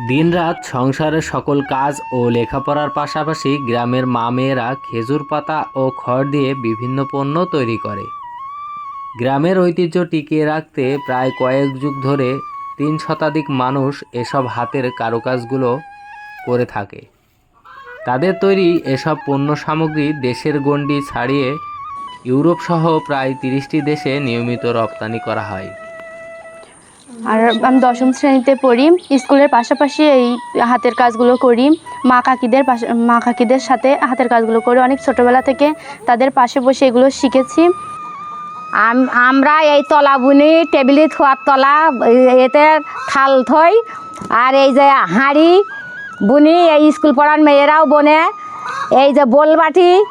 দিনরাত সংসারের সকল কাজ ও লেখাপড়ার পাশাপাশি গ্রামের মা মেয়েরা খেজুর পাতা ও খড় দিয়ে বিভিন্ন পণ্য তৈরি করে। গ্রামের ঐতিহ্য টিকিয়ে রাখতে প্রায় কয়েক যুগ ধরে তিন শতাধিক মানুষ এসব হাতের কারুকাজগুলো করে থাকে। তাদের তৈরি এসব পণ্য সামগ্রী দেশের গণ্ডি ছাড়িয়ে ইউরোপ সহ প্রায় তিরিশটি দেশে নিয়মিত রপ্তানি করা হয়। আর আমি দশম শ্রেণীতে পড়ি। স্কুলের পাশাপাশি এই হাতের কাজগুলো করি। মা কাকিদের পাশে মা কাকিদের সাথে হাতের কাজগুলো করি। অনেক ছোটোবেলা থেকে তাদের পাশে বসে এগুলো শিখেছি। আম- আমরা এই তলা বুনি, টেবিলে থোয়ার তলা, এতে থাল থই, আর এই যে হাঁড়ি বুনি, এই স্কুল পড়ার মেয়েরাও বনে। এই যে বোলবাটি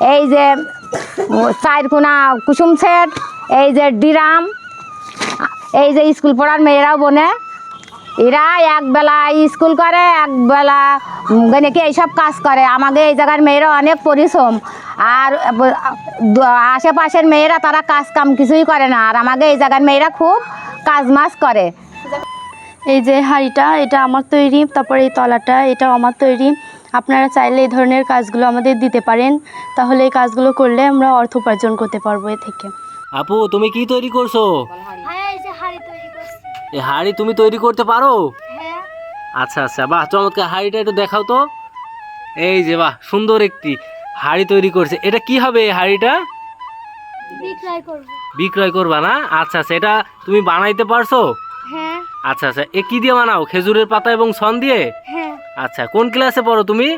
এই যে চারকোনা কুসুম সেট, এই যে ডিরাম এই যে স্কুল পড়ার মেয়েরাও বনে এরা একবেলা স্কুল করে একবেলা মানে কি এইসব কাজ করে। আমাকে এই জায়গার মেয়েরা অনেক পরিশ্রম। আর আশেপাশের মেয়েরা তারা কাজ কাম কিছুই করে না। আর আমাকে এই জায়গার মেয়েরা খুব কাজ মাজ করে। এই যে হাঁড়িটা এটা আমার তৈরি। তারপরে এই তলাটা এটাও আমার তৈরি। আপনারা চাইলে এই ধরনের কাজগুলো আমাদের দিতে পারেন। তাহলে এই কাজগুলো করলে আমরা অর্থ উপার্জন করতে পারব এ থেকে। আপু তুমি কি তৈরি করছ? এই হাড়ি তুমি তৈরি করতে পারো? আচ্ছা আচ্ছা বাহ চমৎকার। হাড়িটা একটু দেখাও তো। এই যে বাহ সুন্দর একটি হাড়ি তৈরি করছে। এটা কি হবে এই হাড়িটা? বিক্রয় করবা। না? আচ্ছা আচ্ছা এটা তুমি বানাইতে পারছ? হ্যাঁ। আচ্ছা আচ্ছা এ কি দিয়ে বানাও? খেজুরের পাতা এবং সন দিয়ে? হ্যাঁ। আচ্ছা কোন ক্লাসে পড়ো তুমি?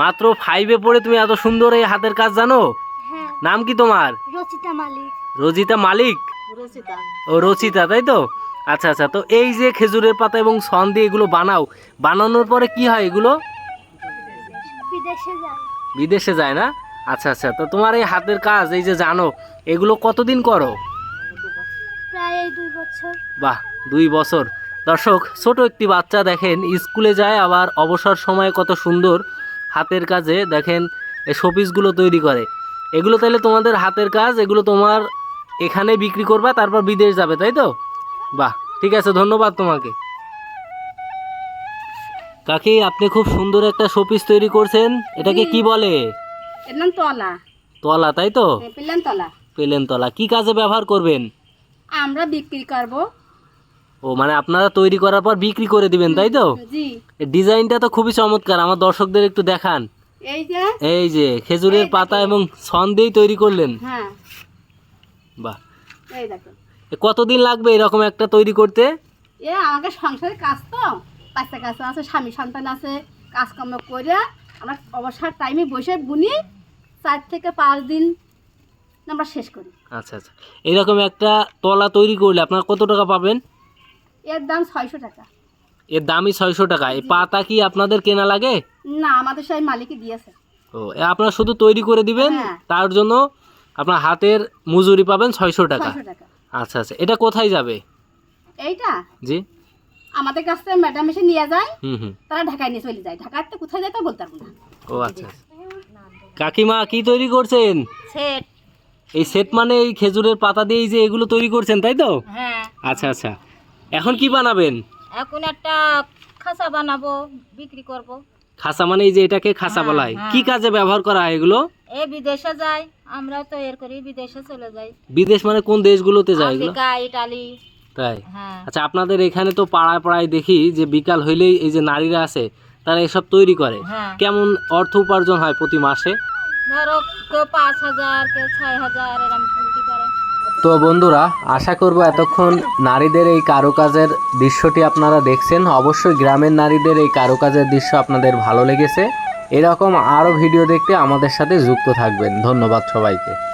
মাত্র ফাইভে পড়ে তুমি এত সুন্দর এই হাতের কাজ জানো? হ্যাঁ নাম কি তোমার? রচিতা মালিক। রজিতা মালিক? ও রচিতা তাই তো? আচ্ছা আচ্ছা তো এই যে খেজুরের পাতা এবং সন দিয়ে এগুলো বানাও বানানোর পরে কি হয় এগুলো? বিদেশে যায়। না? আচ্ছা আচ্ছা তো তোমার এই হাতের কাজ এই যে জানো এগুলো কতদিন করো? বাহ দুই বছর। দর্শক ছোট একটি বাচ্চা দেখেন স্কুলে যায় আবার অবসর সময়ে কত সুন্দর হাতের কাজে দেখেন এই শোপিসগুলো তৈরি করে। এগুলো তাহলে তোমাদের হাতের কাজ এগুলো তোমার এখানে বিক্রি করবা তারপর বিদেশ যাবে তাই তো? বাহ ঠিক আছে ধন্যবাদ তোমাকে। কাকি আপনি খুব সুন্দর একটা শোপিস তৈরি করছেন। এটাকে কি বলে? তলা। তলা তাই তো? পেলেন তলা। পেলেন তলা। কি কাজে ব্যবহার করবেন? আমরা বিক্রি করব। ও মানে আপনারা তৈরি করার পর বিক্রি করে দিবেন তাই তো? জি। ডিজাইনটা তো খুবই চমৎকার আমার দর্শকদের একটু দেখান। এই যে এই যে খেজুরের পাতা এবং সন দিয়েই তৈরি করলেন। হ্যাঁ। বাহ। কতদিন লাগবে এরকম একটা তৈরি করতে? এ আমাকে সংসারের কাজ তো। বাচ্চা কাজ আছে স্বামী সন্তান আছে কাজকর্ম করে আমরা অবসর টাইমে বসে বুনি চার থেকে পাঁচ দিন আমরা শেষ করি। আচ্ছা আচ্ছা। এরকম একটা তলা তৈরি করলে আপনার কত টাকা পাবেন? এর দাম ছয়শো টাকা। এর দামই ছয়শো টাকা। এই পাতা কি আপনাদের কেনা লাগে? না আমাদের সেই মালিকই দিয়েছে। ও এ আপনারা শুধু তৈরি করে দিবেন? হ্যাঁ। তার জন্য আপনার হাতের মজুরি পাবেন ছয়শো টাকা। ছয়শো টাকা। আচ্ছা আচ্ছা। এটা কোথায় যাবে? এইটা? জি। আমাদের কাছ থেকে ম্যাডাম এসে নিয়ে যায়। হুম হুম। তারা ঢাকায় নিয়ে চলে যায়। ঢাকাতে কোথায় যায় তা বলতে পারব না। ও আচ্ছা আচ্ছা। কাকিমা কি তৈরি করছেন? সেট। এই সেট মানে এই খেজুরের পাতা দিয়ে এই যে এগুলো তৈরি করছেন তাই তো? হ্যাঁ। আচ্ছা আচ্ছা। এখন কি বানাবেন? এখন একটা খাসা বানাবো বিক্রি করব। খাসা মানে এই যে এটাকে খাসা বলা হয়। কি কাজে ব্যবহার করা হয় এগুলো? এ বিদেশে যাই আমরা তো এর করি বিদেশে চলে যাই। বিদেশ মানে কোন দেশগুলোতে যায় এগুলো? ইটালি। তাই? হ্যাঁ। আচ্ছা আপনাদের এখানে তো পাড়ায় পাড়ায় দেখি যে বিকাল হইলেই এই যে নারীরা আছে তারা এসব তৈরি করে। হ্যাঁ। কেমন অর্থ উপার্জন হয় প্রতি মাসে? ধরো কেউ পাঁচ হাজার কেউ ছয় হাজার এরকম তো বন্ধুরা, আশা করব এতক্ষণ নারীদের এই কারুকাজের দৃশ্যটি আপনারা দেখছেন। অবশ্যই গ্রামের নারীদের এই কারুকাজের দৃশ্য আপনাদের ভালো লেগেছে। এরকম আরও ভিডিও দেখতে আমাদের সাথে যুক্ত থাকবেন। ধন্যবাদ সবাইকে।